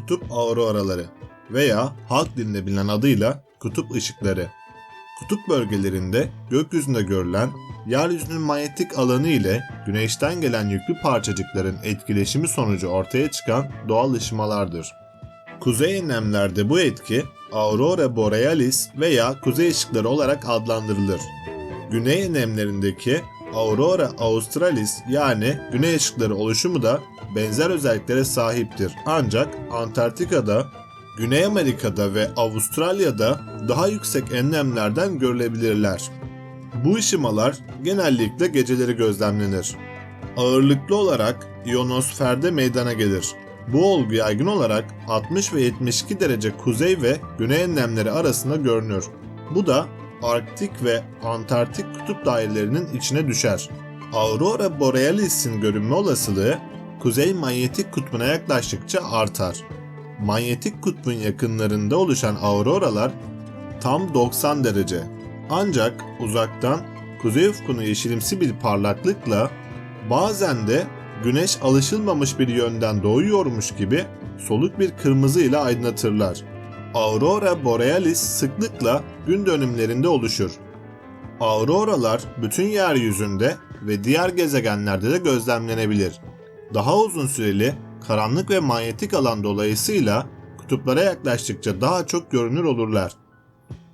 kutup auroraları veya halk dilinde bilinen adıyla kutup ışıkları. Kutup bölgelerinde gökyüzünde görülen yeryüzünün manyetik alanı ile güneşten gelen yüklü parçacıkların etkileşimi sonucu ortaya çıkan doğal ışımalardır. Kuzey enlemlerde bu etki Aurora Borealis veya kuzey ışıkları olarak adlandırılır. Güney enlemlerindeki Aurora Australis yani güney ışıkları oluşumu da benzer özelliklere sahiptir. Ancak Antarktika'da, Güney Amerika'da ve Avustralya'da daha yüksek enlemlerden görülebilirler. Bu ışımalar genellikle geceleri gözlemlenir. Ağırlıklı olarak ionosferde meydana gelir. Bu olgu yaygın olarak 60 ve 72 derece kuzey ve güney enlemleri arasında görünür. Bu da Arktik ve Antarktik kutup dairelerinin içine düşer. Aurora Borealis'in görünme olasılığı kuzey manyetik kutbuna yaklaştıkça artar. Manyetik kutbun yakınlarında oluşan auroralar tam 90 derece. Ancak uzaktan kuzey ufkunu yeşilimsi bir parlaklıkla bazen de güneş alışılmamış bir yönden doğuyormuş gibi soluk bir kırmızı ile aydınlatırlar. Aurora Borealis sıklıkla gün dönümlerinde oluşur. Auroralar bütün yeryüzünde ve diğer gezegenlerde de gözlemlenebilir. Daha uzun süreli karanlık ve manyetik alan dolayısıyla kutuplara yaklaştıkça daha çok görünür olurlar.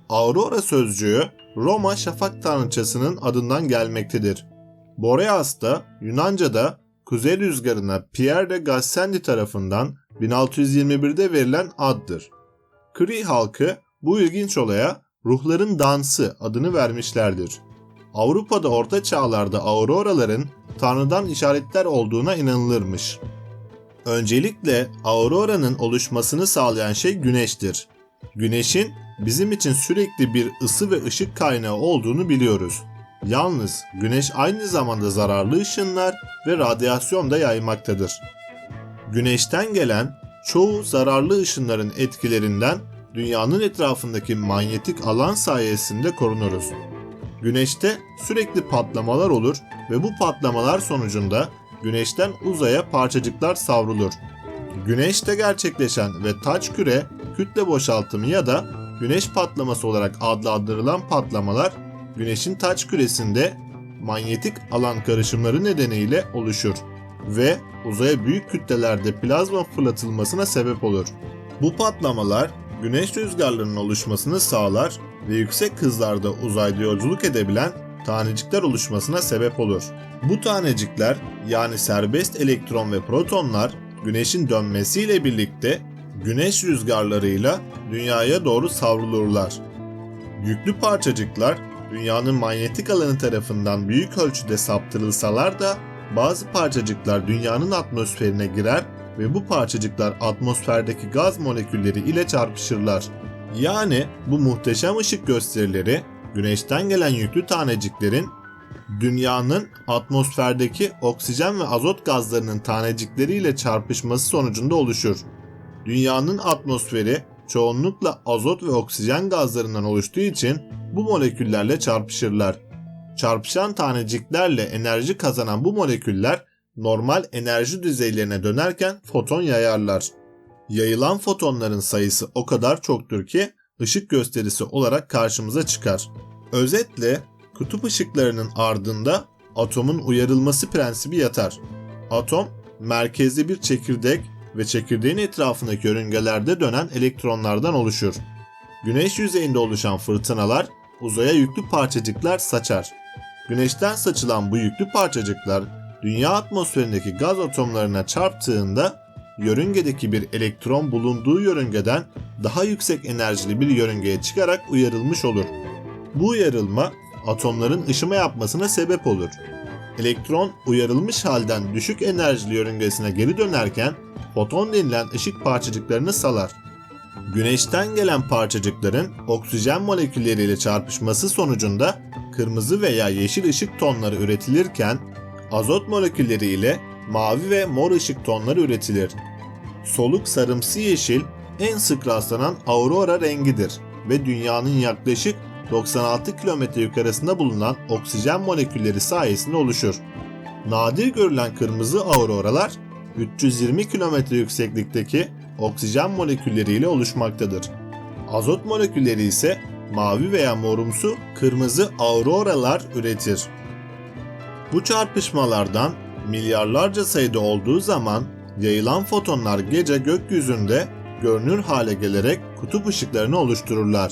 Aurora sözcüğü Roma şafak tanrıçasının adından gelmektedir. Boreas da Yunanca'da kuzey rüzgarına Pierre de Gassendi tarafından 1621'de verilen addır. Cree halkı bu ilginç olaya ruhların dansı adını vermişlerdir. Avrupa'da orta çağlarda auroraların tanrıdan işaretler olduğuna inanılırmış. Öncelikle auroranın oluşmasını sağlayan şey güneştir. Güneşin bizim için sürekli bir ısı ve ışık kaynağı olduğunu biliyoruz. Yalnız güneş aynı zamanda zararlı ışınlar ve radyasyon da yaymaktadır. Güneşten gelen çoğu zararlı ışınların etkilerinden dünyanın etrafındaki manyetik alan sayesinde korunuruz. Güneşte sürekli patlamalar olur ve bu patlamalar sonucunda güneşten uzaya parçacıklar savrulur. Güneşte gerçekleşen ve taç küre kütle boşaltımı ya da güneş patlaması olarak adlandırılan patlamalar güneşin taç küresinde manyetik alan karışımları nedeniyle oluşur ve uzaya büyük kütlelerde plazma fırlatılmasına sebep olur. Bu patlamalar güneş rüzgarlarının oluşmasını sağlar ve yüksek hızlarda uzayda yolculuk edebilen tanecikler oluşmasına sebep olur. Bu tanecikler yani serbest elektron ve protonlar güneşin dönmesiyle birlikte güneş rüzgarlarıyla dünyaya doğru savrulurlar. Yüklü parçacıklar dünyanın manyetik alanı tarafından büyük ölçüde saptırılsalar da bazı parçacıklar dünyanın atmosferine girer ve bu parçacıklar atmosferdeki gaz molekülleri ile çarpışırlar. Yani bu muhteşem ışık gösterileri güneşten gelen yüklü taneciklerin dünyanın atmosferdeki oksijen ve azot gazlarının tanecikleriyle çarpışması sonucunda oluşur. Dünyanın atmosferi çoğunlukla azot ve oksijen gazlarından oluştuğu için bu moleküllerle çarpışırlar. Çarpışan taneciklerle enerji kazanan bu moleküller normal enerji düzeylerine dönerken foton yayarlar. Yayılan fotonların sayısı o kadar çoktur ki ışık gösterisi olarak karşımıza çıkar. Özetle kutup ışıklarının ardında atomun uyarılması prensibi yatar. Atom merkezli bir çekirdek ve çekirdeğin etrafındaki yörüngelerde dönen elektronlardan oluşur. Güneş yüzeyinde oluşan fırtınalar uzaya yüklü parçacıklar saçar. Güneşten saçılan bu yüklü parçacıklar dünya atmosferindeki gaz atomlarına çarptığında yörüngedeki bir elektron bulunduğu yörüngeden daha yüksek enerjili bir yörüngeye çıkarak uyarılmış olur. Bu uyarılma atomların ışıma yapmasına sebep olur. Elektron uyarılmış halden düşük enerjili yörüngesine geri dönerken foton denilen ışık parçacıklarını salar. Güneşten gelen parçacıkların oksijen molekülleriyle çarpışması sonucunda kırmızı veya yeşil ışık tonları üretilirken azot molekülleri ile mavi ve mor ışık tonları üretilir. Soluk sarımsı yeşil en sık rastlanan aurora rengidir ve dünyanın yaklaşık 96 kilometre yukarısında bulunan oksijen molekülleri sayesinde oluşur. Nadir görülen kırmızı auroralar 320 kilometre yükseklikteki oksijen molekülleriyle oluşmaktadır. Azot molekülleri ise mavi veya morumsu kırmızı auroralar üretir. Bu çarpışmalardan milyarlarca sayıda olduğu zaman yayılan fotonlar gece gökyüzünde görünür hale gelerek kutup ışıklarını oluştururlar.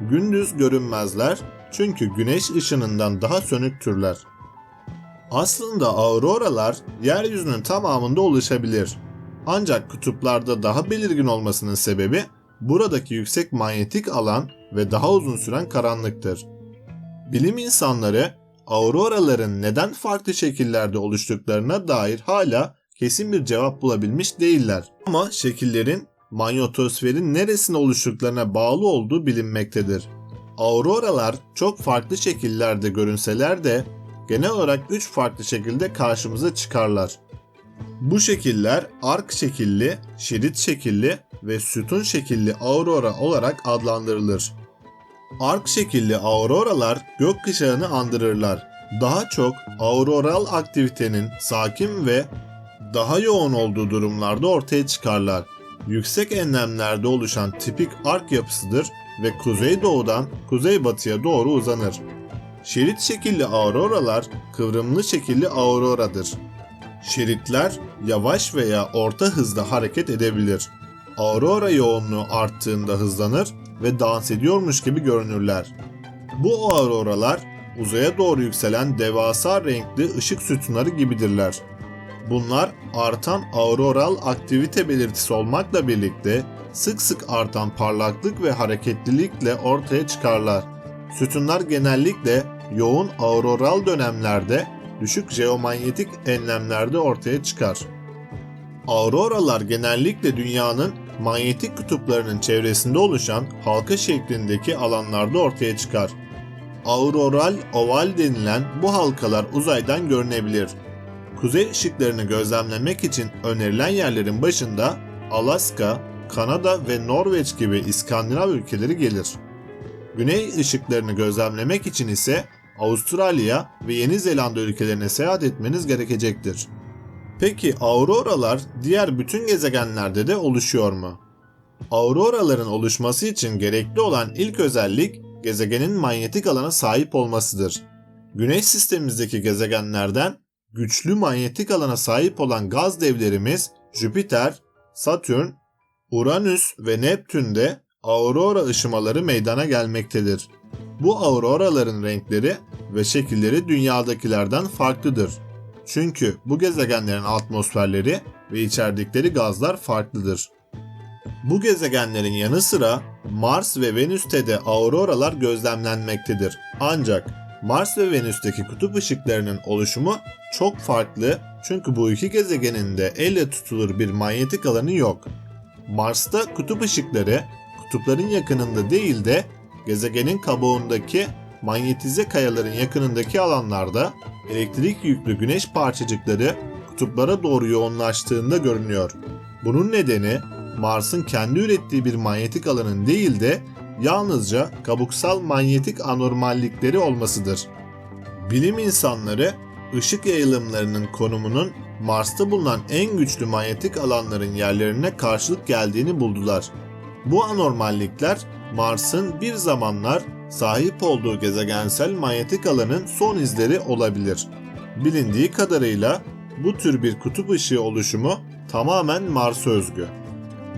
Gündüz görünmezler çünkü güneş ışınından daha sönüktürler. Aslında auroralar yeryüzünün tamamında oluşabilir. Ancak kutuplarda daha belirgin olmasının sebebi buradaki yüksek manyetik alan ve daha uzun süren karanlıktır. Bilim insanları auroraların neden farklı şekillerde oluştuklarına dair hala kesin bir cevap bulabilmiş değiller. Ama şekillerin manyetosferin neresinde oluştuklarına bağlı olduğu bilinmektedir. Auroralar çok farklı şekillerde görünseler de genel olarak 3 farklı şekilde karşımıza çıkarlar. Bu şekiller ark şekilli, şerit şekilli ve sütun şekilli aurora olarak adlandırılır. Ark şekilli auroralar gökkuşağını andırırlar. Daha çok auroral aktivitenin sakin ve daha yoğun olduğu durumlarda ortaya çıkarlar. Yüksek enlemlerde oluşan tipik ark yapısıdır ve kuzeydoğudan kuzeybatıya doğru uzanır. Şerit şekilli auroralar kıvrımlı şekilli auroradır. Şeritler yavaş veya orta hızda hareket edebilir. Aurora yoğunluğu arttığında hızlanır ve dans ediyormuş gibi görünürler. Bu auroralar uzaya doğru yükselen devasa renkli ışık sütunları gibidirler. Bunlar artan auroral aktivite belirtisi olmakla birlikte sık sık artan parlaklık ve hareketlilikle ortaya çıkarlar. Sütunlar genellikle yoğun auroral dönemlerde düşük jeomanyetik enlemlerde ortaya çıkar. Auroralar genellikle dünyanın manyetik kutuplarının çevresinde oluşan halka şeklindeki alanlarda ortaya çıkar. Auroral oval denilen bu halkalar uzaydan görünebilir. Kuzey ışıklarını gözlemlemek için önerilen yerlerin başında Alaska, Kanada ve Norveç gibi İskandinav ülkeleri gelir. Güney ışıklarını gözlemlemek için ise Avustralya ve Yeni Zelanda ülkelerine seyahat etmeniz gerekecektir. Peki auroralar diğer bütün gezegenlerde de oluşuyor mu? Auroraların oluşması için gerekli olan ilk özellik gezegenin manyetik alana sahip olmasıdır. Güneş sistemimizdeki gezegenlerden güçlü manyetik alana sahip olan gaz devlerimiz Jüpiter, Satürn, Uranüs ve Neptün'de aurora ışımaları meydana gelmektedir. Bu auroraların renkleri ve şekilleri dünyadakilerden farklıdır. Çünkü bu gezegenlerin atmosferleri ve içerdikleri gazlar farklıdır. Bu gezegenlerin yanı sıra Mars ve Venüs'te de auroralar gözlemlenmektedir. Ancak Mars ve Venüs'teki kutup ışıklarının oluşumu çok farklı çünkü bu iki gezegenin de elle tutulur bir manyetik alanı yok. Mars'ta kutup ışıkları kutupların yakınında değil de gezegenin kabuğundaki manyetize kayaların yakınındaki alanlarda elektrik yüklü güneş parçacıkları kutuplara doğru yoğunlaştığında görünüyor. Bunun nedeni Mars'ın kendi ürettiği bir manyetik alanın değil de yalnızca kabuksal manyetik anormallikleri olmasıdır. Bilim insanları ışık yayılımlarının konumunun Mars'ta bulunan en güçlü manyetik alanların yerlerine karşılık geldiğini buldular. Bu anormallikler Mars'ın bir zamanlar sahip olduğu gezegensel manyetik alanın son izleri olabilir. Bilindiği kadarıyla bu tür bir kutup ışığı oluşumu tamamen Mars'a özgü.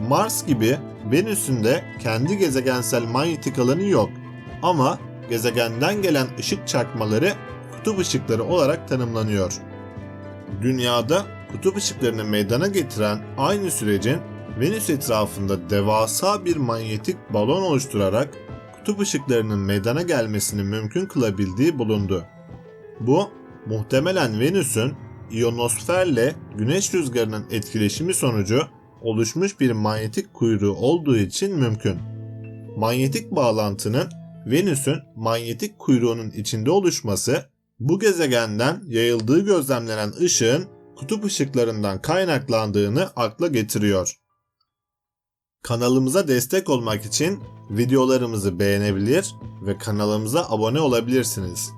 Mars gibi Venüs'ün de kendi gezegensel manyetik alanı yok ama gezegenden gelen ışık çakmaları kutup ışıkları olarak tanımlanıyor. Dünyada kutup ışıklarını meydana getiren aynı sürecin Venüs etrafında devasa bir manyetik balon oluşturarak kutup ışıklarının meydana gelmesini mümkün kılabildiği bulundu. Bu muhtemelen Venüs'ün iyonosferle güneş rüzgarının etkileşimi sonucu oluşmuş bir manyetik kuyruğu olduğu için mümkün. Manyetik bağlantının Venüs'ün manyetik kuyruğunun içinde oluşması bu gezegenden yayıldığı gözlemlenen ışığın kutup ışıklarından kaynaklandığını akla getiriyor. Kanalımıza destek olmak için videolarımızı beğenebilir ve kanalımıza abone olabilirsiniz.